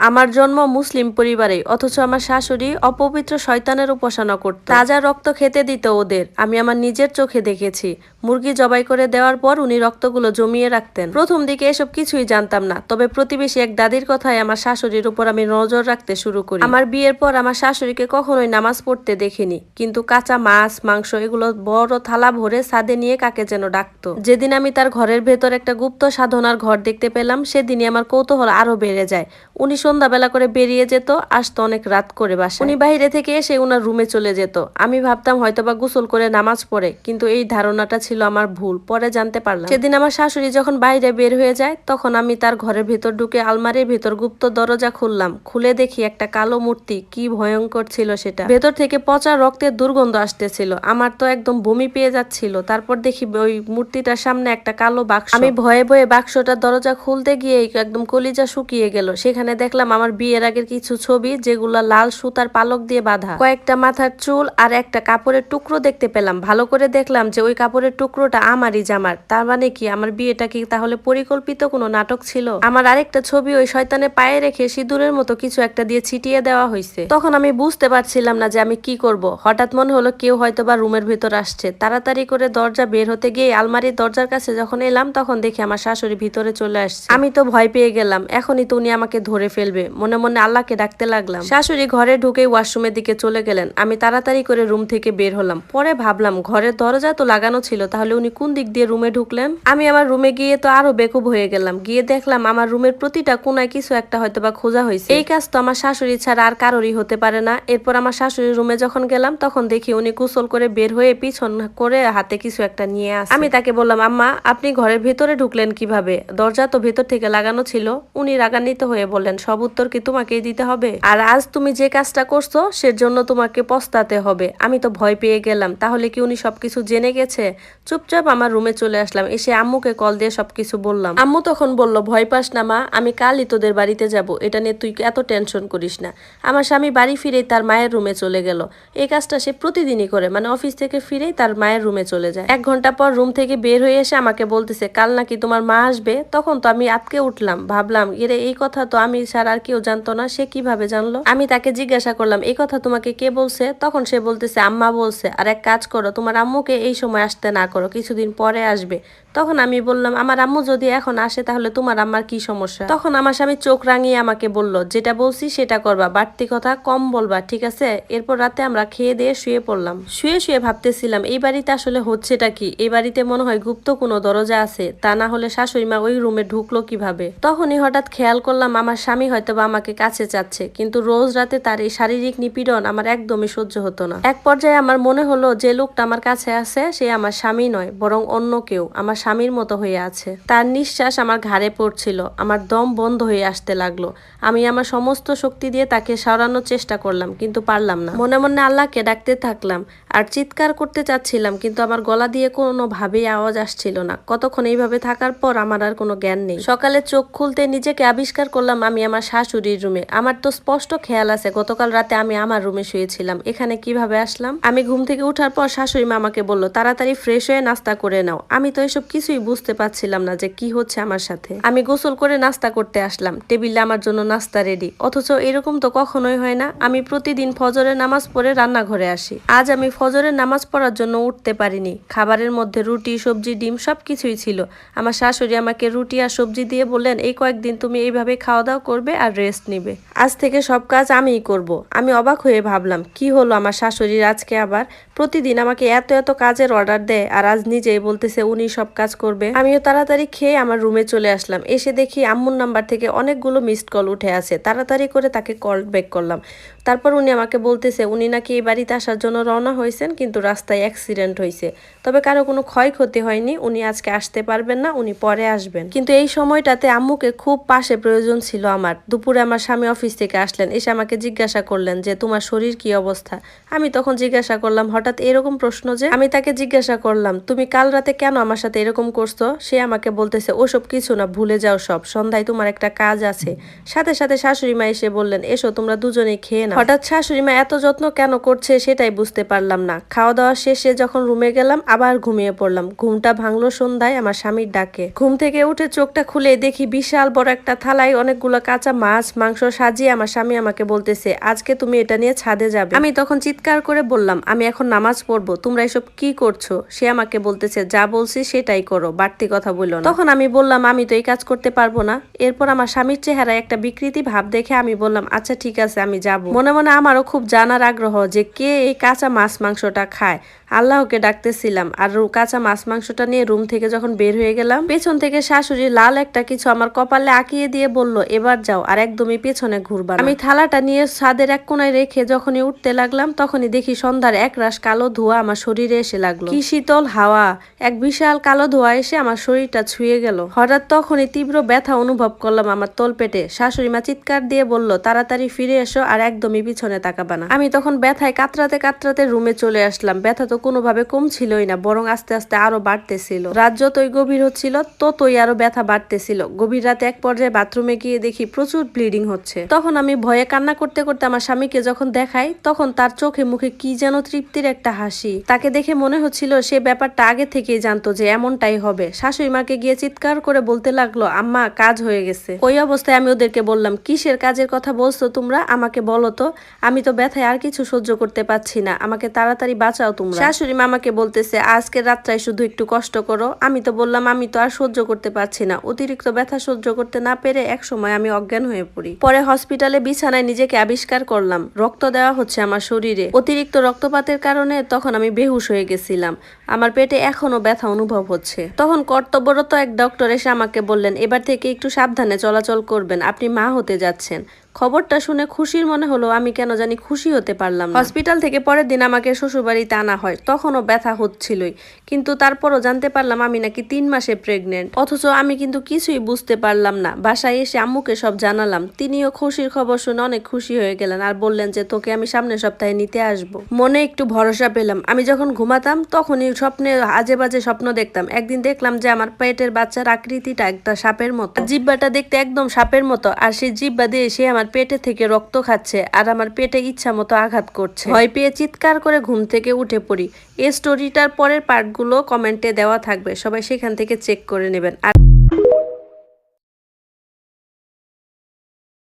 আমার জন্ম মুসলিম পরিবারে, অথচ আমার শাশুড়ি অপবিত্র শয়তানের উপাসনা করত। তাজা রক্ত খেতে দিত ওদের, আমি আমার নিজের চোখে দেখেছি। মুরগি জবাই করে দেওয়ার পর উনি রক্তগুলো জমিয়ে রাখতেন। প্রথম দিকে এসব কিছুই জানতাম না, তবে প্রতিবেশী এক দাদির কথায় আমার শাশুড়ির উপর আমি নজর রাখতে শুরু করি। আমার বিয়ের পর আমার শাশুড়িকে কখনোই নামাজ পড়তে দেখিনি, কিন্তু কাঁচা মাছ, মাংস এগুলো বড় থালা ভরে সাদে নিয়ে কাকে যেন ডাকতো। যেদিন আমি তার ঘরের ভেতর একটা গুপ্ত সাধনার ঘর দেখতে পেলাম, সেদিনই আমার কৌতূহল আরও বেড়ে যায়। উনি সন্ধ্যাবেলা করে বেরিয়ে যেত, আসতো অনেক রাত করে বাসা উনি বাইরে থেকে এসে উনার রুমে চলে যেত। আমি ভাবতাম হয়তোবা গোসল করে নামাজ পড়ে, কিন্তু এই ধারণাটা ছিল আমার ভুল, পরে জানতে পারলাম। সেদিন আমার শাশুড়ি যখন বাইরে বের হয়ে যায়, তখন আমি তার ঘরের ভেতর ঢুকে আলমারির ভেতর গুপ্ত দরজা খুললাম, খুলে দেখি একটা কালো মূর্তি, কি ভয়ঙ্কর ছিল সেটা। ভেতর থেকে পচা রক্তের দুর্গন্ধ আসতেছিল, আমার তো একদম বমি পেয়ে যাচ্ছিল। তারপর দেখি ওই মূর্তিটার সামনে একটা কালো বাক্স। আমি ভয়ে ভয়ে বাক্সটার দরজা খুলতে গিয়ে একদম কলিজা শুকিয়ে গেল, সেখানে দেখলাম আমার বিয়ের আগের কিছু ছবি যেগুলো লাল সুতার পালক দিয়ে বাঁধা। কয়েকটা মাথার চুল আর একটা কাপড়ের টুকরো দেখতে পেলাম। ভালো করে দেখলাম যে ওই কাপড়ের টুকরোটা আমারই জামার। তার মানে কি আমার বিয়েটা কি তাহলে পরিকল্পিত কোনো নাটক ছিল? আমার আরেকটা ছবি ওই শয়তানের পায়ে রেখে সিঁদুরের মতো কিছু একটা দিয়ে ছিটিয়ে দেওয়া হয়েছে তখন আমি বুঝতে পারছিলাম না যে আমি কি করব। হঠাৎ মনে হলো কেউ হয়তো বা রুমের ভেতর আসছে। তাড়াতাড়ি করে দরজা বের হতে গিয়ে আলমারির দরজার কাছে যখন এলাম তখন দেখি আমার শাশুড়ি ভিতরে চলে আসছে। আমি তো ভয় পেয়ে গেলাম। এখনই তো উনি আমাকে ধরে ফেলবে। মনে মনে আল্লাহকে ডাকতে লাগলাম। শাশুড়ি ঘরে ঢুকে ওয়াশরুমের দিকে চলে গেলেন। আমি তাড়াতাড়ি করে রুম থেকে বের হলাম। পরে ভাবলাম ঘরের দরজা তো লাগানো ছিল, তাহলে উনি কোন দিক দিয়ে রুমে ঢুকলেন? আমি আমার রুমে গিয়ে তো আরও বেকুব হয়ে গেলাম। গিয়ে দেখলাম আমার রুমের প্রতিটা কোনায় কিছু একটা হয়তো বা খোঁজা হয়েছে। এই কাজ তো আমার শাশুড়ি ছাড়া আর কারোরই হতে পারে না। এরপর আমার শাশুড়ির রুমে যখন গেলাম, তখন দেখি উনি গোসল করে বের হয়ে পিছন করে হাতে কিছু একটা নিয়ে আসে। আমি তাকে বললাম, আম্মা, আপনি ঘরের ভেতরে ঢুকলেন কীভাবে? দরজা তো ভেতর থেকে লাগানো ছিল। উনি রাগান্বিত হয়ে বললেন, সব উত্তর কি তোমাকেই দিতে হবে? আর আজ তুমি যে কাজটা করছ, সেজন্য তোমাকে পস্তাতে হবে। আমি তো ভয় পেয়ে গেলাম। তাহলে কি উনি সবকিছু জেনে গেছে? চুপচাপ আমার রুমে চলে আসলাম। এসে আম্মুকে কল দিয়ে সবকিছু বললাম। আম্মু তখন বলল, ভয় পাস না মা, আমি কালই তোদের বাড়িতে যাব। এটা নিয়ে তুই এত টেনশন করিস না। আমার স্বামী বাড়ি ফিরেই তার মায়ের রুমে চলে গেল। এই কাজটা সে প্রতিদিনই করে। মানে অফিস থেকে ফিরেই তার মায়ের রুমে চলে যায়। এক ঘণ্টা পর রুম থেকে বের হয়ে এসে আমাকে বলতেছে, কাল নাকি তোমার মা আসবে? তখন তো আমি আটকে উঠলাম। ভাবলাম এরে এই কথা তো আমি ছাড়া আর কেউ জানতো না, সে কীভাবে জানলো? আমি তাকে জিজ্ঞাসা করলাম, এই কথা তোমাকে কে বলছে? তখন সে বলতেছে, আম্মা বলছে। আর এক কাজ করো, তোমার আম্মুকে এই সময় আসতে না করো, কিছুদিন পরে আসবে। তখন আমি বললাম, আমার আম্মু যদি এখন আসে তাহলে তোমার আম্মার কি সমস্যা? তখন আমার স্বামী চোখ রাঙিয়ে আমাকে বলল, যেটা বলছি সেটা করবা, বাড়তি কথা কম বলবা, ঠিক আছে? এরপর রাতে আমরা খেয়ে দিয়ে শুয়ে পড়লাম। শুয়ে শুয়ে ভাবতেছিলাম, এই বাড়িতে আসলে হচ্ছেটা কি? এই বাড়িতে মনে হয় গুপ্ত কোনো দরজা আছে, তা না হলে শাশুড়ি মা ওই রুমে ঢুকলো কীভাবে? তখনই হঠাৎ খেয়াল করলাম, আমার স্বামী হয়তো বা আমাকে কাছে চাচ্ছে, কিন্তু রোজ রাতে তার এই শারীরিক নিপীড়ন আমার একদমই সহ্য হতো না। এক পর্যায়ে আমার মনে হলো, যে লোকটা আমার কাছে আছে, সে আমার স্বামী নয়, বরং অন্য কেউ। আমার স্বামীর মতো হয়ে আছে। তার নিঃশ্বাস আমার ঘাড়ে পড়ছিল। আমার দম বন্ধ হয়ে আসতে লাগল। আমি আমার সমস্ত শক্তি দিয়ে তাকে সরানোর চেষ্টা করলাম, কিন্তু পারলাম না। মনে মনে আল্লাহকে ডাকতে থাকলাম। আর চিৎকার করতে চাচ্ছিলাম, কিন্তু আমার গলা দিয়ে কোনো ভাবেই আওয়াজ আসছিল না। কতক্ষণ এইভাবে থাকার পর আমার আর কোনো জ্ঞান নেই। সকালে চোখ খুলতে নিজেকে আবিষ্কার করলাম আমি আমার শাশুড়ির রুমে। আমার তো স্পষ্ট খেয়াল আছে, গতকাল রাতে আমি আমার রুমে শুয়েছিলাম। এখানে কীভাবে আসলাম? আমি ঘুম থেকে উঠার পর শাশুড়ি মা আমাকে বলল, তাড়াতাড়ি ফ্রেশ হয়ে নাস্তা করে নাও। আমি তো এসব কিছুই বুঝতে পারছিলাম না যে কি হচ্ছে আমার সাথে। আমি গোসল করে নাস্তা করতে আসলাম, টেবিলে আমার জন্য নাস্তা রেডি। অথচ এরকম তো কখনোই হয় না। আমি প্রতিদিন ফজরের নামাজ পড়ে রান্নাঘরে আসি। আজ আমি ফজরের নামাজ পড়ার জন্য উঠতে পারিনি। খাবারের মধ্যে রুটি, সবজি, ডিম সব কিছুই ছিল। আমার শাশুড়ি আমাকে রুটি আর সবজি দিয়ে বললেন, এই কয়েকদিন তুমি এইভাবে খাওয়া দাওয়া করবে আর রেস্ট নিবে। আজ থেকে সব কাজ আমিই করব। আমি অবাক হয়ে ভাবলাম, কি হলো আমার শাশুড়ির আজকে আবার? প্রতিদিন আমাকে এত এত কাজের অর্ডার দেয় আর আজ নিজেই বলতেছে উনি সব কাজ করবে। আমিও তাড়াতাড়ি খেয়ে আমার রুমে চলে আসলাম। এসে দেখি আম্মুর নাম্বার থেকে অনেকগুলো মিসড কল উঠে আছে। তাড়াতাড়ি করে তাকে কল ব্যাক করলাম। তারপর উনি আমাকে বলতেছে, উনি নাকি এই বাড়িতে আসার জন্য রওনা হয়েছেন, কিন্তু রাস্তায় অ্যাক্সিডেন্ট হয়েছে। তবে কারও কোনো ক্ষয়ক্ষতি হয়নি, উনি আজকে আসতে পারবেন না, উনি পরে আসবেন। কিন্তু এই সময়টাতে আম্মুকে খুব পাশে প্রয়োজন ছিল আমার। দুপুরে আমার স্বামী অফিস থেকে আসলেন, এসে আমাকে জিজ্ঞাসা করলেন যে, তোমার শরীর কি অবস্থা? আমি তখন জিজ্ঞাসা করলাম, হঠাৎ এরকম প্রশ্ন যে, আমি তাকে জিজ্ঞাসা করলাম, তুমি কাল রাতে কেন আমার সাথে এরকম করছ? সে আমাকে বলতেছে, ওসব কিছু না, ভুলে যাও সব, সন্ধ্যায় তোমার একটা কাজ আছে। সাথে সাথে শাশুড়ি মা এসে বললেন, এসো, তোমরা দুজনেই খেয়ে নাও। হঠাৎ শাশুড়ি মা এত যত্ন কেন করছে সেটাই বুঝতে পারলাম পারলাম না। খাওয়া দাওয়া শেষে যখন রুমে গেলাম, আবার ঘুমিয়ে পড়লাম। ঘুমটা ভাঙলো সন্ধ্যায় আমার স্বামীর ডাকে। ঘুম থেকে উঠে চোখটা খুলে দেখি বিশাল বড় একটা থালায় অনেকগুলো কাঁচা মাছ, মাংস সাজিয়ে আমার স্বামী আমাকে বলতেছে, আজকে তুমি এটা নিয়ে ছাদে যাবে। আমি তখন চিৎকার করে বললাম, আমি এখন নামাজ পড়ব, তোমরা এসব কি করছ? সে আমাকে বলতেছে, যা বলছি সেটাই করো। বাড়তি কথা বলল না। তখন আমি বললাম, আমি তো এই কাজ করতে পারব না। এরপর আমার স্বামীর চেহারায় একটা বিকৃতি ভাব দেখে আমি বললাম আচ্ছা ঠিক আছে, আমি যাব। মনে মনে আমারও খুব জানার আগ্রহ যে কে এই কাঁচা মাছ মাংসটা খায়। আল্লাহকে ডাকতেছিলাম আর কাঁচা মাছ মাংসটা নিয়ে রুম থেকে যখন বের হয়ে গেলাম পেছন থেকে শাশুড়ি লাল একটা কিছু আমার কপালে আঁকিয়ে দিয়ে বলল এবার যাও। আর একদমই পেছনে ঘুরবা আমি থালাটা নিয়ে ছাদের এক কোনায় রেখে যখনই উঠতে লাগলাম তখনই দেখি সন্ধ্যার এক রাশ কালো ধোঁয়া আমার শরীরে এসে লাগল। কি শীতল হাওয়া! এক বিশাল কালো ধোঁয়া এসে আমার শরীরটা ছুঁয়ে গেল। হঠাৎ তখনই তীব্র ব্যথা অনুভব করলাম আমার তলপেটে। শাশুড়ি মা চিৎকার দিয়ে বলল তাড়াতাড়ি ফিরে এসো আর একদমই পিছনে তাকাবা না। আমি তখন ব্যথায় কাতরাতে কাতরাতে রুমে চলে আসলাম। ব্যথা তো কোনোভাবে কমছিলই না, বরং আস্তে আস্তে আরও বাড়তেছিল। রাত যতই গভীর হচ্ছিল, ততই আরও ব্যথা বাড়তেছিল। গভীর রাতে এক পর্যায়ে বাথরুমে গিয়ে দেখি প্রচুর ব্লিডিং হচ্ছে। তখন আমি ভয়ে কান্না করতে করতে আমার স্বামীকে যখন দেখাই, তখন তার চোখে মুখে কি যেন তৃপ্তির একটা হাসি। তাকে দেখে মনে হচ্ছিল সে ব্যাপারটা আগে থেকেই জানতো যে এমনটাই হবে। শাশুড়ি মাকে গিয়ে চিৎকার করে বলতে লাগল, আম্মা, কাজ হয়ে গেছে। ওই অবস্থায় আমি ওদেরকে বললাম, কিসের কাজের কথা বলছো তোমরা? আমাকে বলো তো, আমি তো ব্যথায় আর কিছু সহ্য করতে পারছি না। আমাকে তাড়াতাড়ি বাঁচাও তোমরা। শাশুড়ি মা আমাকে বলতেছে, আজকের রাত্রায় শুধু একটু কষ্ট করো। আমি তো বললাম, আমি তো আর সহ্য করতে পারছি না। অতিরিক্ত ব্যথা সহ্য করতে না পেরে এক সময় আমি অজ্ঞান হয়ে পড়ি। পরে হসপিটালে বিছানায় নিজেকে আবিষ্কার করলাম। রক্ত দেওয়া হচ্ছে আমার শরীরে। অতিরিক্ত রক্তপাতের কারণে তখন আমি বেহুশ হয়ে গেছিলাম। আমার পেটে এখনও ব্যথা অনুভব হচ্ছে। তখন কর্তব্যরত এক ডক্টর এসে আমাকে বললেন, এবার থেকে একটু সাবধানে চলাচল করবেন। আপনি মা হতে যাচ্ছেন। খবরটা শুনে খুশির মনে হলো, আমি কেন জানি খুশি হতে পারলাম হসপিটাল থেকে পরের দিন আমাকে শ্বশুরবাড়িতে আনা হয়, তখনও ব্যথা হচ্ছিলই। কিন্তু তারপরও জানতে পারলাম আমি নাকি তিন মাসে প্রেগনেন্ট অথচ আমি কিন্তু কিছুই বুঝতে পারলাম না। বাসায় এসে আম্মুকে সব জানালাম। তিনিও খুশির খবর শুনে অনেক খুশি হয়ে গেলেন আর বললেন যে, তোকে আমি সামনের সপ্তাহে নিতে আসব। মনে একটু ভরসা পেলাম। আমি যখন ঘুমাতাম, তখনই স্বপ্নে আজে বাজে স্বপ্ন দেখতাম। একদিন দেখলাম যে, আমার পেটের বাচ্চার আকৃতিটা একটা সাপের মতো। জিব্বাটা দেখতে একদম সাপের মতো। আর সেই জিব্বা দিয়ে সে আমার পেটে থেকে রক্ত খাচ্ছে আর আমার পেটে ইচ্ছা মতো আঘাত করছে। ভয় পেয়ে চিৎকার করে ঘুম থেকে উঠে পড়ি। এই স্টোরিটার পরের পার্টগুলো কমেন্টে দেওয়া থাকবে। সবাই সেখান থেকে চেক করে নেবেন। আর